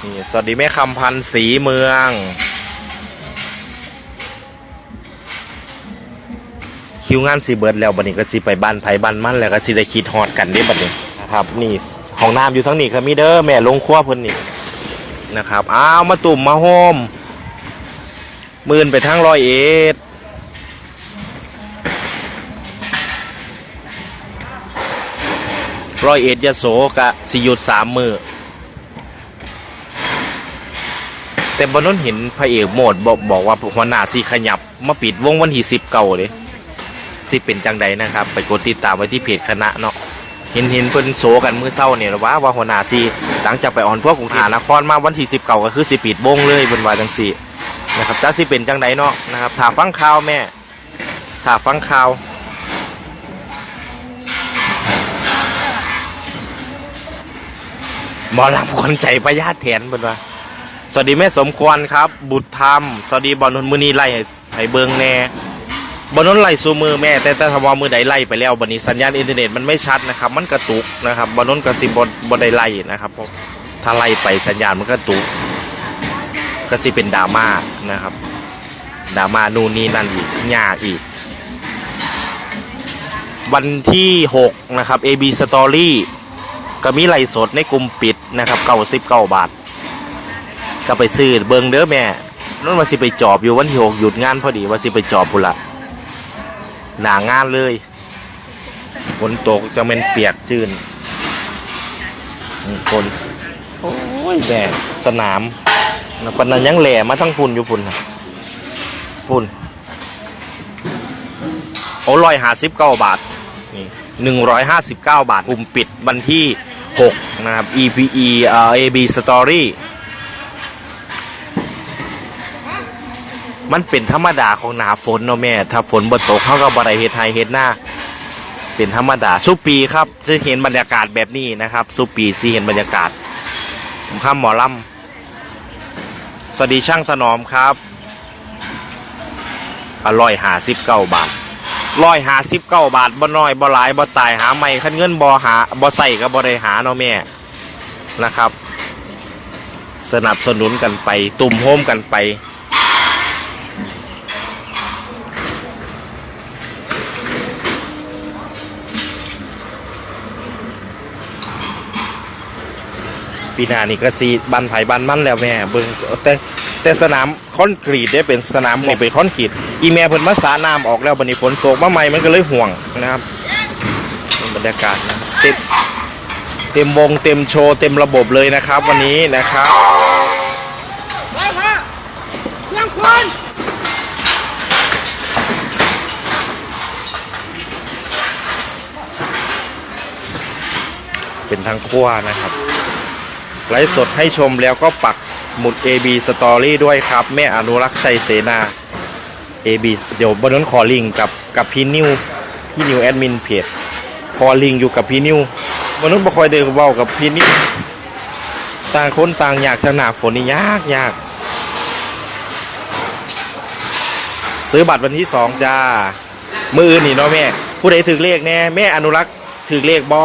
นี่สวัสดีแม่คำพันธ์สีเมือง คิวงานสีเบิร์ดแล้วบัดนี้ก็สิไปบ้านไผบ้านมันแล้วก็สิได้คิดฮอดกันเด้บัดนี้นะครับ นี่ห้องน้ำอยู่ทั้งนี้ครับมีเด้อแม่ลงครัวเพิ่นนี่นะครับอ้าวมาตุ่มมาโฮมมื่นไปทั้งร้อยเอ็ดร้อยเอ็ดยะโสกะสิหยุดสามมือ แต่บนนั้นเห็นพระเอกโหมดบอกบอกว่าหัวหน้าสีขยับ มาปิดวงวันที่สิบเก่าเลยสิเป็นจังใดนะครับ ไปกดติดตามไว้ที่เพจคณะเนาะเห็นเห็นเพิ่นโซกันมือเศร้าเนี่ยว่าว่าหัวหน้าสีหลังจากไปออนพวกกรุงเทพนครมาวันที่สิบเก่าก็คือสิปิดวงเลยบนวาจังสีนะครับจ้าสิเป็นจังใดเนาะนะครับถ้าฟังข่าวแม่ถ้าฟังข่าวหมอลำคนใจประหยัดแทนเพิ่นว่า สวัสดีแม่สมควรครับ บุตรธรรมสวัสดีบอลนนมือนีไล่ให้เบิงแน่บอลนนไล่ซูมือแม่ แต่แต่ทว่ามือใดไล่ไปแล้วบันนี้สัญญาณอินเทอร์เน็ตมันไม่ชัดนะครับ มันกระตุกนะครับบอลนนกระสิบบอลไดไล่นะครับเพราะถ้าไล่ไปสัญญาณมันกระตุกก็สิเป็นดราม่านะครับดราม่านู่นนี่นั่นอีกยากอีก วันที่หกนะครับ AB Story ก็มีไล่สดในกลุ่มปิดนะครับเก้าสิบเก้าบาท ก็ไปซื้อเบิงเด้อแม่นั่นว่าสิไปจอบอยู่วันที่หกหยุดงานพอดีว่าสิไปจอบพุละหนางานเลยฝนตกจะเป็นเปียกจืนอืมคนโอ้ยแม่สนามนะปานนันยังแหล่มาทั้งพุ่นอยู่พุ่นนะพุ่นโอ้ร้อยห้าสิบเก้าบาทนี่หนึ่งร้อยห้าสิบเก้าบาทกลุ่มปิดวันที่หกนะครับ EPE เอ่อ AB Story มันเป็นธรรมดาของหนาฝนเนาะแม่ ถ้าฝนบ่ตกเขาก็บ่ได้เฮ็ดไทยเฮ็ดหน้า เป็นธรรมดาสุปีครับจะเห็นบรรยากาศแบบนี้นะครับสุปีสิเห็นบรรยากาศผมข้ามหมอลำสวัสดีช่างถนอมครับอร่อยหาสิบเก้าบาทร้อยหาสิบเก้าบาทบ่น้อยบ่หลายบ่ตายหาไม่คันเงินบ่หาบ่ใส่ก็บ่ได้หาเนาะแม่นะครับ สนับสนุนกันไปตุ่มโฮมกันไป ปีหน้านี่ก็สีบันไผ่บันมันแล้วแม่เบิ่งแต่แต่สนามคอนกรีตได้เป็นสนามนี่เป็นคอนกรีตอีแม่เพิ่นมาสาน้ำออกแล้วบัดนี้ฝนตกมาใหม่มันก็เลยห่วงนะครับเป็นบรรยากาศนะเต็มเต็มวงเต็มโชว์เต็มระบบเลยนะครับ วันนี้นะครับมาฮะเรื่องคนเป็นทางขั้วนะครับ ไลฟ์สดให้ชมแล้วก็ปักหมุด AB Story ด้วยครับ แม่อนุรักษ์ชัยเสนา AB เดี๋ยวบนนั้นขอลิงกับกับพี่นิวพี่นิวแอดมินเพจขอลิงอยู่กับพี่นิวบนนั้นบ่คอยเดินเว้ากับพี่นิวต่างคนต่างอยากจะหนาฝนนี่ยากยากซื้อบัตรวันที่สองจ้า มืออื่นนี่เนาะแม่ ผู้ใดถือเลขแน่ แม่อนุรักษ์ถือเลขบอ